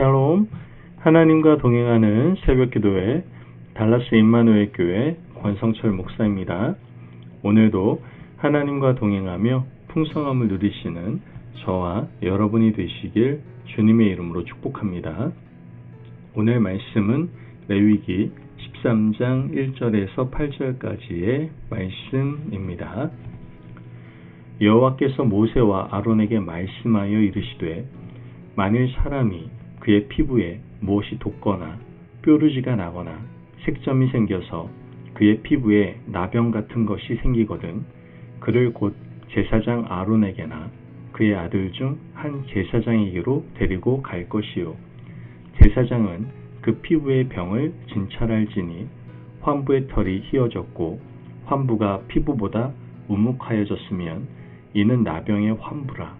샬롬 하나님과 동행하는 새벽기도회 달라스 임마누엘 교회 권성철 목사입니다. 오늘도 하나님과 동행하며 풍성함을 누리시는 저와 여러분이 되시길 주님의 이름으로 축복합니다. 오늘 말씀은 레위기 13장 1절에서 8절까지의 말씀입니다. 여호와께서 모세와 아론에게 말씀하여 이르시되 만일 사람이 그의 피부에 무엇이 돋거나 뾰루지가 나거나 색점이 생겨서 그의 피부에 나병 같은 것이 생기거든 그를 곧 제사장 아론에게나 그의 아들 중 한 제사장에게로 데리고 갈 것이요. 제사장은 그 피부의 병을 진찰할지니 환부의 털이 휘어졌고 환부가 피부보다 우묵하여졌으면 이는 나병의 환부라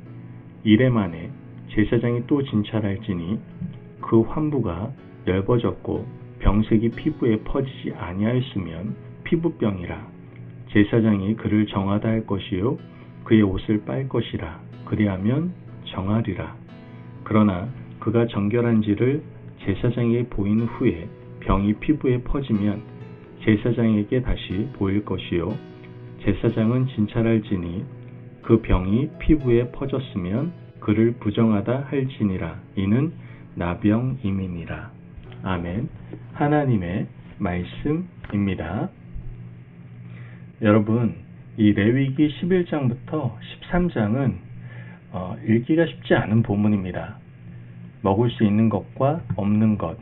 이래 만에 제사장이 또 진찰할지니 그 환부가 넓어졌고 병색이 피부에 퍼지지 아니하였으면 피부병이라. 제사장이 그를 정하다 할 것이요 그의 옷을 빨 것이라. 그리하면 정하리라. 그러나 그가 정결한지를 제사장에게 보인 후에 병이 피부에 퍼지면 제사장에게 다시 보일 것이요 제사장은 진찰할지니 그 병이 피부에 퍼졌으면 그를 부정하다 할지니라 이는 나병임이니라 아멘 하나님의 말씀입니다. 여러분 이 레위기 11장부터 13장은 어, 읽기가 쉽지 않은 본문입니다. 먹을 수 있는 것과 없는 것,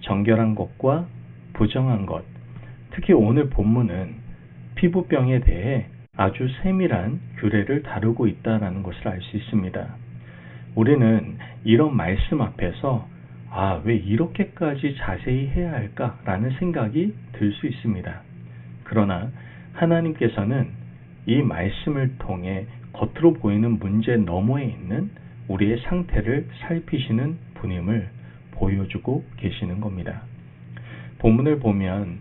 정결한 것과 부정한 것, 특히 오늘 본문은 피부병에 대해 아주 세밀한 규례를 다루고 있다는 것을 알 수 있습니다. 우리는 이런 말씀 앞에서 아, 왜 이렇게까지 자세히 해야 할까라는 생각이 들 수 있습니다. 그러나 하나님께서는 이 말씀을 통해 겉으로 보이는 문제 너머에 있는 우리의 상태를 살피시는 분임을 보여주고 계시는 겁니다. 본문을 보면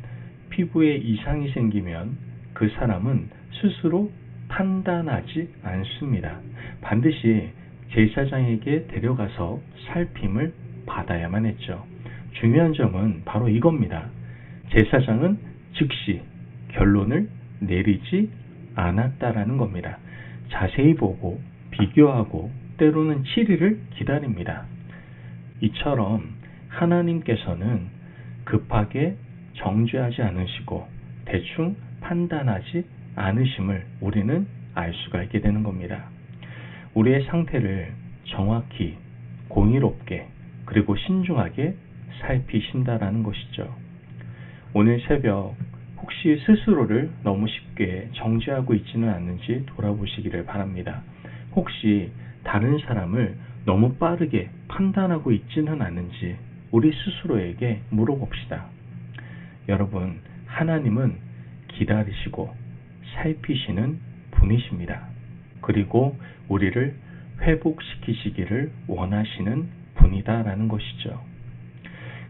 피부에 이상이 생기면 그 사람은 스스로 판단하지 않습니다. 반드시 제사장에게 데려가서 살핌을 받아야만 했죠. 중요한 점은 바로 이겁니다. 제사장은 즉시 결론을 내리지 않았다라는 겁니다. 자세히 보고 비교하고 때로는 7일을 기다립니다. 이처럼 하나님께서는 급하게 정죄하지 않으시고 대충 판단하지 않으심을 우리는 알 수가 있게 되는 겁니다. 우리의 상태를 정확히 공의롭게 그리고 신중하게 살피신다라는 것이죠. 오늘 새벽 혹시 스스로를 너무 쉽게 정죄하고 있지는 않는지 돌아보시기를 바랍니다. 혹시 다른 사람을 너무 빠르게 판단하고 있지는 않는지 우리 스스로에게 물어봅시다. 여러분, 하나님은 기다리시고 살피시는 분이십니다. 그리고 우리를 회복시키시기를 원하시는 분이다라는 것이죠.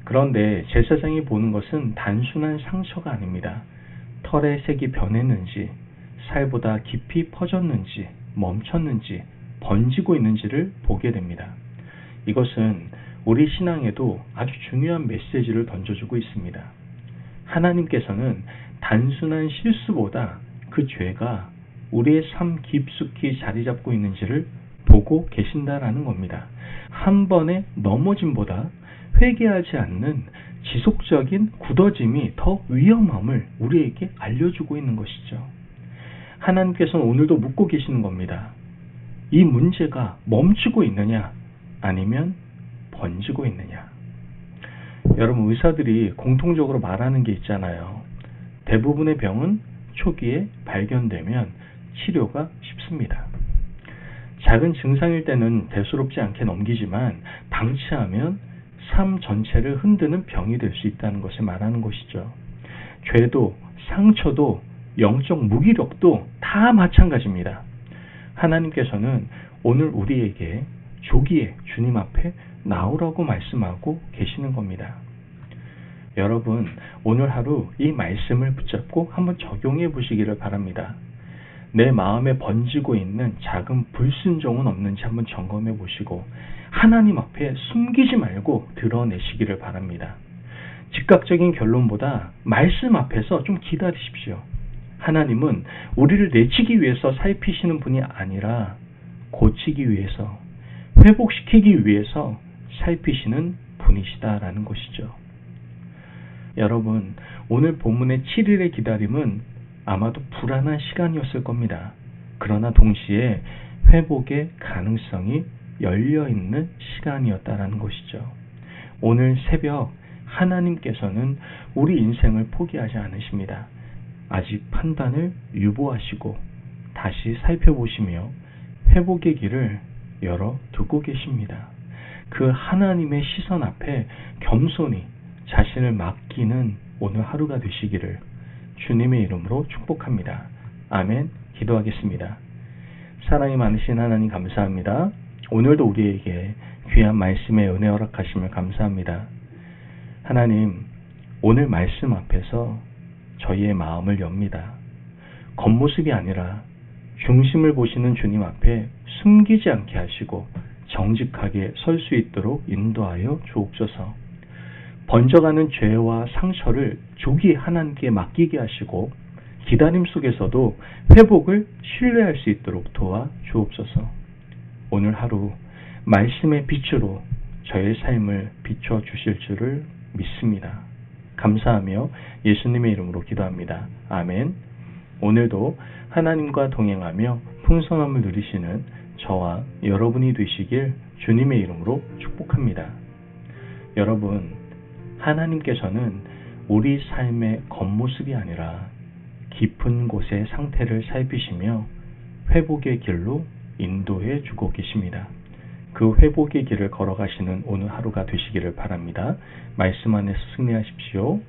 그런데 제사장이 보는 것은 단순한 상처가 아닙니다. 털의 색이 변했는지, 살보다 깊이 퍼졌는지, 멈췄는지, 번지고 있는지를 보게 됩니다. 이것은 우리 신앙에도 아주 중요한 메시지를 던져주고 있습니다. 하나님께서는 단순한 실수보다 그 죄가 우리의 삶 깊숙이 자리 잡고 있는지를 보고 계신다라는 겁니다. 한 번의 넘어짐보다 회개하지 않는 지속적인 굳어짐이 더 위험함을 우리에게 알려주고 있는 것이죠. 하나님께서는 오늘도 묻고 계시는 겁니다. 이 문제가 멈추고 있느냐, 아니면 번지고 있느냐. 여러분, 의사들이 공통적으로 말하는 게 있잖아요. 대부분의 병은 초기에 발견되면 치료가 쉽습니다. 작은 증상일 때는 대수롭지 않게 넘기지만 방치하면 삶 전체를 흔드는 병이 될 수 있다는 것을 말하는 것이죠. 죄도 상처도 영적 무기력도 다 마찬가지입니다. 하나님께서는 오늘 우리에게 조기에 주님 앞에 나오라고 말씀하고 계시는 겁니다. 여러분, 오늘 하루 이 말씀을 붙잡고 한번 적용해 보시기를 바랍니다. 내 마음에 번지고 있는 작은 불순종은 없는지 한번 점검해 보시고 하나님 앞에 숨기지 말고 드러내시기를 바랍니다. 즉각적인 결론보다 말씀 앞에서 좀 기다리십시오. 하나님은 우리를 내치기 위해서 살피시는 분이 아니라 고치기 위해서, 회복시키기 위해서 살피시는 분이시다라는 것이죠. 여러분, 오늘 본문의 7일의 기다림은 아마도 불안한 시간이었을 겁니다. 그러나 동시에 회복의 가능성이 열려 있는 시간이었다라는 것이죠. 오늘 새벽 하나님께서는 우리 인생을 포기하지 않으십니다. 아직 판단을 유보하시고 다시 살펴보시며 회복의 길을 열어 두고 계십니다. 그 하나님의 시선 앞에 겸손히 자신을 맡기는 오늘 하루가 되시기를 주님의 이름으로 축복합니다. 아멘. 기도하겠습니다. 사랑이 많으신 하나님 감사합니다. 오늘도 우리에게 귀한 말씀의 은혜 허락하심을 감사합니다. 하나님, 오늘 말씀 앞에서 저희의 마음을 엽니다. 겉모습이 아니라 중심을 보시는 주님 앞에 숨기지 않게 하시고 정직하게 설 수 있도록 인도하여 주옵소서. 번져가는 죄와 상처를 조기 하나님께 맡기게 하시고 기다림 속에서도 회복을 신뢰할 수 있도록 도와 주옵소서. 오늘 하루 말씀의 빛으로 저의 삶을 비춰 주실 줄을 믿습니다. 감사하며 예수님의 이름으로 기도합니다. 아멘. 오늘도 하나님과 동행하며 풍성함을 누리시는 저와 여러분이 되시길 주님의 이름으로 축복합니다. 여러분, 하나님께서는 우리 삶의 겉모습이 아니라 깊은 곳의 상태를 살피시며 회복의 길로 인도해 주고 계십니다. 그 회복의 길을 걸어가시는 오늘 하루가 되시기를 바랍니다. 말씀 안에서 승리하십시오.